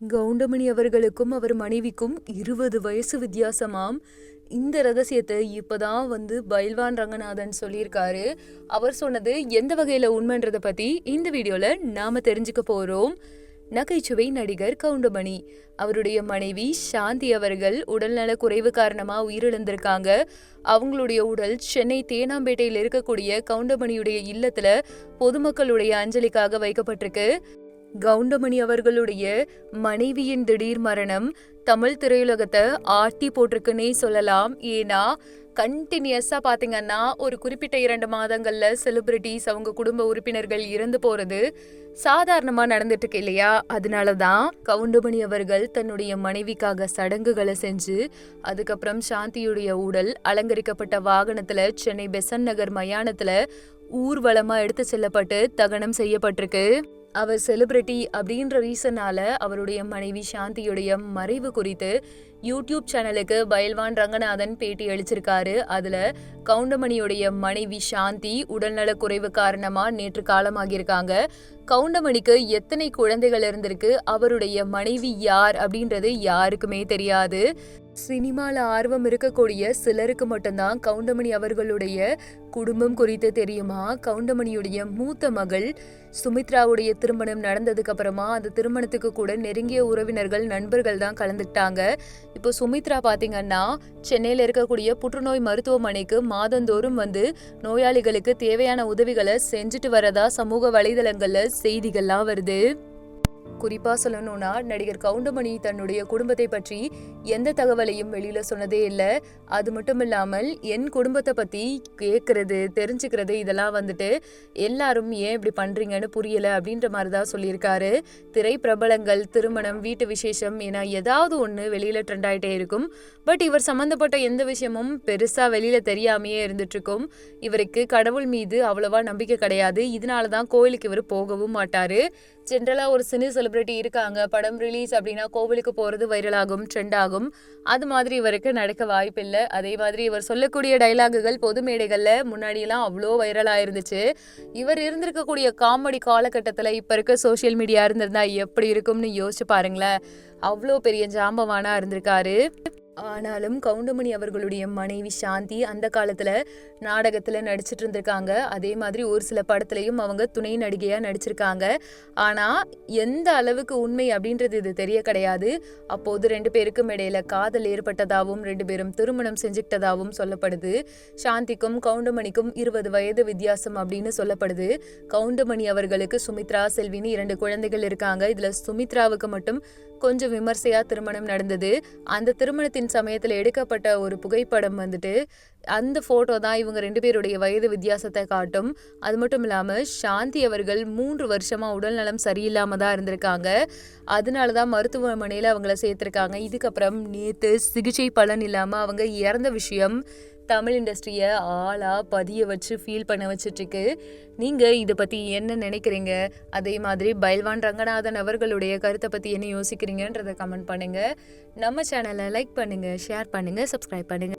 கவுண்டமணி அவர்களுக்கும் அவர் மனைவிக்கும் இருபது வயசு வித்தியாசமாம். இந்த ரகசியத்தை இப்போதான் வந்து பைல்வான் ரங்கநாதன் சொல்லியிருக்காரு. அவர் சொன்னது எந்த வகையில் உண்மைன்றத பற்றி இந்த வீடியோவில் நாம தெரிஞ்சுக்க போகிறோம் நகைச்சுவை நடிகர் கவுண்டமணி. அவருடைய மனைவி சாந்தி அவர்கள் உடல்நல குறைவு காரணமாக உயிரிழந்திருக்காங்க. அவங்களுடைய உடல் சென்னை தேனாம்பேட்டையில் இருக்கக்கூடிய கவுண்டமணியுடைய இல்லத்தில் பொதுமக்களுடைய அஞ்சலிக்காக வைக்கப்பட்டிருக்கு. கவுண்டமணி அவர்களுடைய மனைவியின் திடீர் மரணம் தமிழ் திரையுலகத்தை ஆட்டி போட்டிருக்குன்னே சொல்லலாம். ஏன்னா கண்டினியூஸாக பார்த்தீங்கன்னா ஒரு குறிப்பிட்ட இரண்டு மாதங்களில் செலிபிரிட்டிஸ் அவங்க குடும்ப உறுப்பினர்கள் இறந்து போகிறது சாதாரணமாக நடந்துட்டு இருக்கு இல்லையா? அதனாலதான் கவுண்டமணி அவர்கள் தன்னுடைய மனைவிக்காக சடங்குகளை செஞ்சு அதுக்கப்புறம் சாந்தியுடைய உடல் அலங்கரிக்கப்பட்ட வாகனத்தில் சென்னை பெசன் நகர் மயானத்தில் ஊர்வலமாக எடுத்து செல்லப்பட்டு தகனம் செய்யப்பட்டிருக்கு. அவர் செலிபிரிட்டி அப்படின்ற ரீசனால அவருடைய மனைவி சாந்தியுடைய மறைவு குறித்து யூடியூப் சேனலுக்கு பயில்வான் ரங்கநாதன் பேட்டி அளிச்சிருக்காரு. அதுல கவுண்டமணியுடைய மனைவி சாந்தி உடல்நல குறைவு காரணமா நேற்று காலமாகியிருக்காங்க. கவுண்டமணிக்கு எத்தனை குழந்தைகள் இருந்திருக்கு அவருடைய மனைவி யார் அப்படின்றது யாருக்குமே தெரியாது. சினிமால ஆர்வம் இருக்கக்கூடிய சிலருக்கு மட்டும்தான் கவுண்டமணி அவர்களுடைய குடும்பம் குறித்து தெரியுமா? கவுண்டமணியுடைய மூத்த மகள் சுமித்ராவுடைய திருமணம் நடந்ததுக்கு அப்புறமா அந்த திருமணத்துக்கு கூட நெருங்கிய உறவினர்கள் நண்பர்கள் தான் கலந்துக்கிட்டாங்க. இப்போ சுமித்ரா பாத்தீங்கன்னா சென்னையில இருக்கக்கூடிய புற்றுநோய் மருத்துவமனைக்கு மாதந்தோறும் வந்து நோயாளிகளுக்கு தேவையான உதவிகளை செஞ்சுட்டு வரதா சமூக வலைதளங்கள்ல செய்திகள்லாம் வருது. குறிப்பா சொல்லணும்னா நடிகர் கவுண்டமணி தன்னுடைய குடும்பத்தை பற்றி எந்த தகவலையும் வெளியில சொன்னதே இல்லை. அது மட்டும் இல்லாமல் என் குடும்பத்தை பத்தி கேட்கறது தெரிஞ்சுக்கிறது இதெல்லாம் வந்துட்டு எல்லாரும் ஏன் இப்படி பண்றீங்கன்னு புரியல அப்படின்ற மாதிரி தான் சொல்லியிருக்காரு. திரை பிரபலங்கள் திருமணம் வீட்டு விசேஷம் என ஏதாவது ஒன்று வெளியில ட்ரெண்ட் ஆயிட்டே இருக்கும். பட் இவர் சம்பந்தப்பட்ட எந்த விஷயமும் பெருசா வெளியில தெரியாமையே இருந்துட்டு இருக்கும் இவருக்கு கடவுள் மீது அவ்வளவா நம்பிக்கை கிடையாது. இதனால தான் கோயிலுக்கு இவர் போகவும் மாட்டாரு. ஜென்ரலா ஒரு சினி செலிபிரிட்டி இருக்காங்க. படம் ரிலீஸ் அப்படின்னா கோவிலுக்கு போகிறது வைரல் ஆகும் ட்ரெண்ட் ஆகும். அது மாதிரி இவருக்கு நடக்க வாய்ப்பில்லை. அதே மாதிரி இவர் சொல்லக்கூடிய டைலாகுகள் பொது மேடைகளில் முன்னாடியெல்லாம் அவ்வளோ வைரலாக இருந்துச்சு இவர் இருந்திருக்கக்கூடிய காமெடி காலகட்டத்தில் இப்போ இருக்க சோஷியல் மீடியா இருந்திருந்தா எப்படி இருக்கும்னு யோசிச்சு பாருங்களேன். அவ்வளோ பெரிய ஜாம்பவானா இருந்திருக்காரு. ஆனாலும் கவுண்டமணி அவர்களுடைய மனைவி சாந்தி அந்த காலத்தில் நாடகத்தில் நடிச்சிட்டு இருந்திருக்காங்க. அதே மாதிரி ஒரு சில படத்துலையும் அவங்க துணை நடிகையாக நடிச்சிருக்காங்க. ஆனால் எந்த அளவுக்கு உண்மை அப்படின்றது இது தெரிய கிடையாது. அப்போது ரெண்டு பேருக்கும் இடையில காதல் ஏற்பட்டதாகவும் ரெண்டு பேரும் திருமணம் செஞ்சுக்கிட்டதாகவும் சொல்லப்படுது. சாந்திக்கும் கவுண்டமணிக்கும் இருபது வயது வித்தியாசம் அப்படின்னு சொல்லப்படுது. கவுண்டமணி அவர்களுக்கு சுமித்ரா செல்வின்னு இரண்டு குழந்தைகள் இருக்காங்க. இதில் சுமித்ராவுக்கு மட்டும் கொஞ்சம் விமர்சையாக திருமணம் நடந்தது. அந்த திருமணத்தின் சமயத்தில் எடுக்கப்பட்ட ஒரு புகைப்படம் வந்துட்டு அந்த ஃபோட்டோ தான் இவங்க ரெண்டு பேருடைய வயது வித்தியாசத்தை காட்டும். அது மட்டும் இல்லாமல் சாந்தி அவர்கள் மூன்று வருஷமாக உடல்நலம் சரியில்லாமல் தான் இருந்திருக்காங்க. அதனால தான் மருத்துவமனையில் அவங்கள சேர்த்துருக்காங்க. இதுக்கப்புறம் நேற்று சிகிச்சை பலன் இல்லாமல் அவங்க இறந்த விஷயம் தமிழ் இண்டஸ்ட்ரியை ஆளாக பதிய வச்சு ஃபீல் பண்ண வச்சுட்ருக்கு நீங்கள் இதை பற்றி என்ன நினைக்கிறீங்க? அதே மாதிரி பைல்வான் ரங்கநாதன் அவர்களுடைய கருத்தை பற்றி என்ன யோசிக்கிறீங்கன்றதை கமெண்ட் பண்ணுங்கள் நம்ம சேனலை லைக் பண்ணுங்கள் ஷேர் பண்ணுங்கள் சப்ஸ்கிரைப் பண்ணுங்கள்